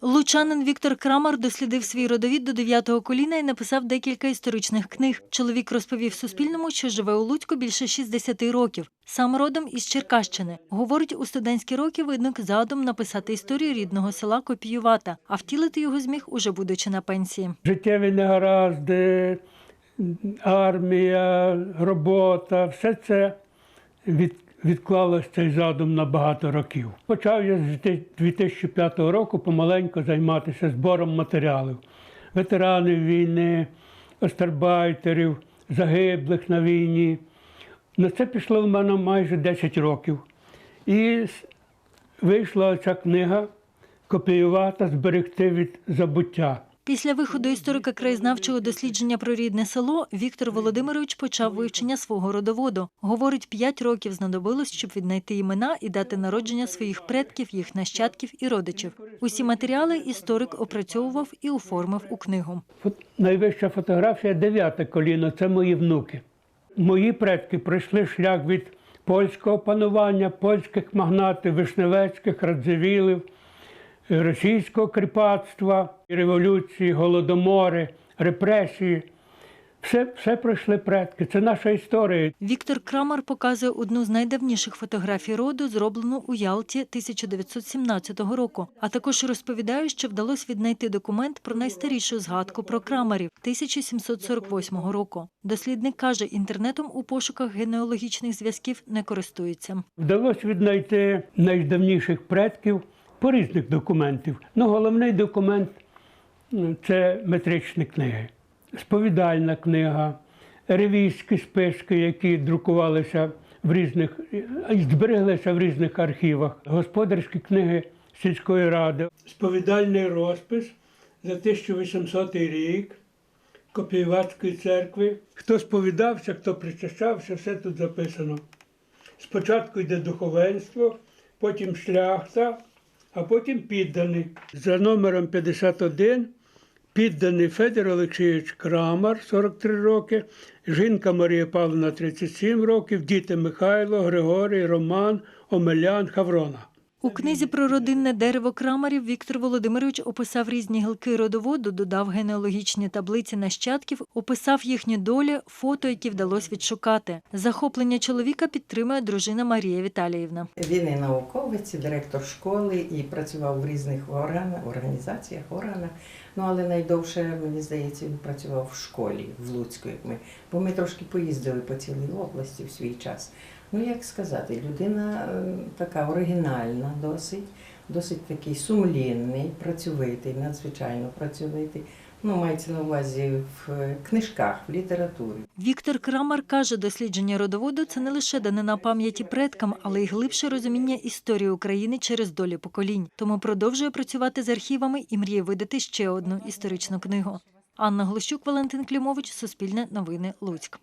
Лучанин Віктор Крамар дослідив свій родовід до дев'ятого коліна і написав декілька історичних книг. Чоловік розповів Суспільному, що живе у Луцьку більше 60 років. Сам родом із Черкащини. Говорить, у студентські роки виник задум написати історію рідного села Копіювата, а втілити його зміг уже будучи на пенсії. життєві негаразди, армія, робота, все це від, відклалось цей задум на багато років. Почав я з 2005 року помаленьку займатися збором матеріалів ветеранів війни, остарбайтерів, загиблих на війні. На це пішло в мене майже 10 років. І вийшла ця книга копіювати, зберегти від забуття. Після виходу історика краєзнавчого дослідження про рідне село Віктор Володимирович почав вивчення свого родоводу. Говорить, п'ять років знадобилось, щоб віднайти імена і дати народження своїх предків, їх нащадків і родичів. Усі матеріали історик опрацьовував і оформив у книгу. Найвища фотографія дев'яте коліно це мої внуки. Мої предки пройшли шлях від польського панування, польських магнатів, вишневецьких, радзивілів, російського кріпацтва, революції, голодомори, репресії. Все, все пройшли предки. Це наша історія. Віктор Крамар показує одну з найдавніших фотографій роду, зроблену у Ялті 1917 року. А також розповідає, що вдалося віднайти документ про найстарішу згадку про Крамарів 1748 року. Дослідник каже, інтернетом у пошуках генеалогічних зв'язків не користується. Вдалося віднайти найдавніших предків по різних документів. Ну, головний документ це метричні книги, сповідальна книга, ревізські списки, які друкувалися в різних збереглися в різних архівах, господарські книги сільської ради, сповідальний розпис за 1800 рік. Копіювацької церкви. Хто сповідався, хто причащався, все тут записано. Спочатку йде духовенство, потім шляхта, а потім підданий. За номером 51 підданий Федір Олексійович Крамар, 43 роки, жінка Марія Павловна, 37 років, діти Михайло, Григорій, Роман, Омелян, Хаврона. У книзі про родинне дерево Крамарів Віктор Володимирович описав різні гілки родоводу, додав генеалогічні таблиці нащадків, описав їхні долі, фото, які вдалося відшукати. Захоплення чоловіка підтримує дружина Марія Віталіївна. Він і науковець, і директор школи, і працював в різних органах, організаціях, органах. Ну але найдовше, мені здається, він працював в школі в Луцьку, як ми. Бо ми трошки поїздили по цілій області в свій час. Ну як сказати, людина е, така оригінальна, досить, досить такий сумлінний, працьовитий, надзвичайно працьовитий. Ну, мається на увазі в книжках, в літературі. Віктор Крамар каже, дослідження родоводу це не лише данина пам'яті предкам, але й глибше розуміння історії України через долі поколінь. Тому продовжує працювати з архівами і мріє видати ще одну історичну книгу. Анна Глущук, Валентин Клімович, Суспільне новини, Луцьк.